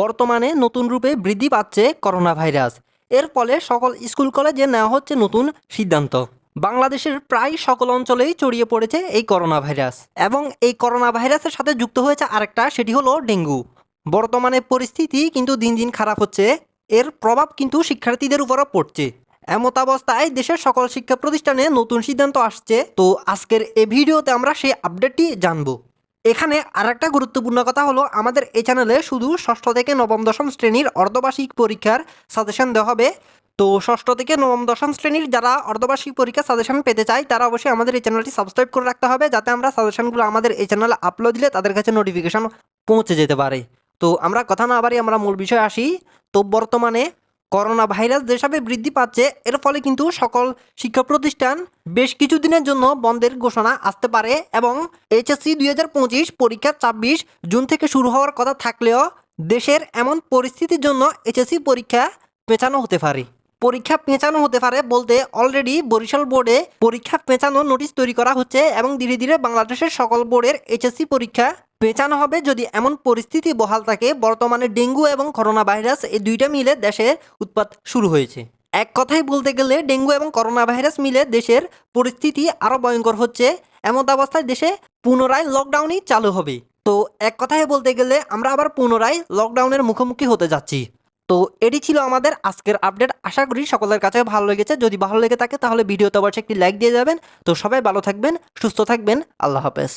বর্তমানে নতুন রূপে বৃদ্ধি পাচ্ছে করোনা ভাইরাস এর ফলে সকল স্কুল কলেজে নেওয়া হচ্ছে নতুন সিদ্ধান্ত। বাংলাদেশের প্রায় সকল অঞ্চলেই ছড়িয়ে পড়েছে এই করোনা ভাইরাস এবং এই করোনা ভাইরাসের সাথে যুক্ত হয়েছে আরেকটা, সেটি হলো ডেঙ্গু। বর্তমানে পরিস্থিতি কিন্তু দিন দিন খারাপ হচ্ছে। এর প্রভাব কিন্তু শিক্ষার্থীদের উপরও পড়ছে। এমত অবস্থায় দেশের সকল শিক্ষা প্রতিষ্ঠানে নতুন সিদ্ধান্ত আসছে। তো আজকের এই ভিডিওতে আমরা সেই আপডেটটি জানব। এখানে আর একটা গুরুত্বপূর্ণ কথা হলো, আমাদের এই চ্যানেলে শুধু ষষ্ঠ থেকে নবম, দশম শ্রেণির অর্ধবার্ষিক পরীক্ষার সাজেশন দেওয়া হবে। তো ষষ্ঠ থেকে নবম, দশম শ্রেণির যারা অর্ধবার্ষিক পরীক্ষার সাজেশন পেতে চায়, তারা অবশ্যই আমাদের এই চ্যানেলটি সাবস্ক্রাইব করে রাখতে হবে, যাতে আমরা সাজেশনগুলো আমাদের এই চ্যানেলে আপলোড দিলে তাদের কাছে নোটিফিকেশন পৌঁছে যেতে পারে। তো আমরা কথা না আবারই আমরা মূল বিষয়ে আসি। তো বর্তমানে করোনা ভাইরাস যেভাবে বৃদ্ধি পাচ্ছে, এর ফলে কিন্তু সকল শিক্ষা প্রতিষ্ঠান বেশ কিছু দিনের জন্য বন্ধের ঘোষণা আসতে পারে এবং এইচএসসি দুই হাজার পঁচিশ পরীক্ষা ছাব্বিশ জুন থেকে শুরু হওয়ার কথা থাকলেও দেশের এমন পরিস্থিতির জন্য এইচএসসি পরীক্ষা পেঁচানো হতে পারে। পরীক্ষা পেঁচানো হতে পারে বলতে অলরেডি বরিশাল বোর্ডে পরীক্ষা পেঁচানো নোটিশ তৈরি করা হচ্ছে এবং ধীরে ধীরে বাংলাদেশের সকল বোর্ডের এইচএসসি পরীক্ষা পেঁচানো হবে যদি এমন পরিস্থিতি বহাল থাকে। বর্তমানে ডেঙ্গু এবং করোনা ভাইরাস এই দুইটা মিলে দেশে উৎপাত শুরু হয়েছে। এক কথায় বলতে গেলে ডেঙ্গু এবং করোনা ভাইরাস মিলে দেশের পরিস্থিতি আরও ভয়ঙ্কর হচ্ছে। এমন অবস্থায় দেশে পুনরায় লকডাউনই চালু হবে। তো এক কথায় বলতে গেলে আমরা আবার পুনরায় লকডাউনের মুখোমুখি হতে যাচ্ছি। তো এটি ছিল আমাদের আজকের আপডেট। আশা করি সকলের কাছে ভালো লেগেছে। যদি ভালো লেগে থাকে তাহলে ভিডিওতে অবশ্যই একটি লাইক দিয়ে যাবেন। তো সবাই ভালো থাকবেন, সুস্থ থাকবেন। আল্লাহ হাফেজ।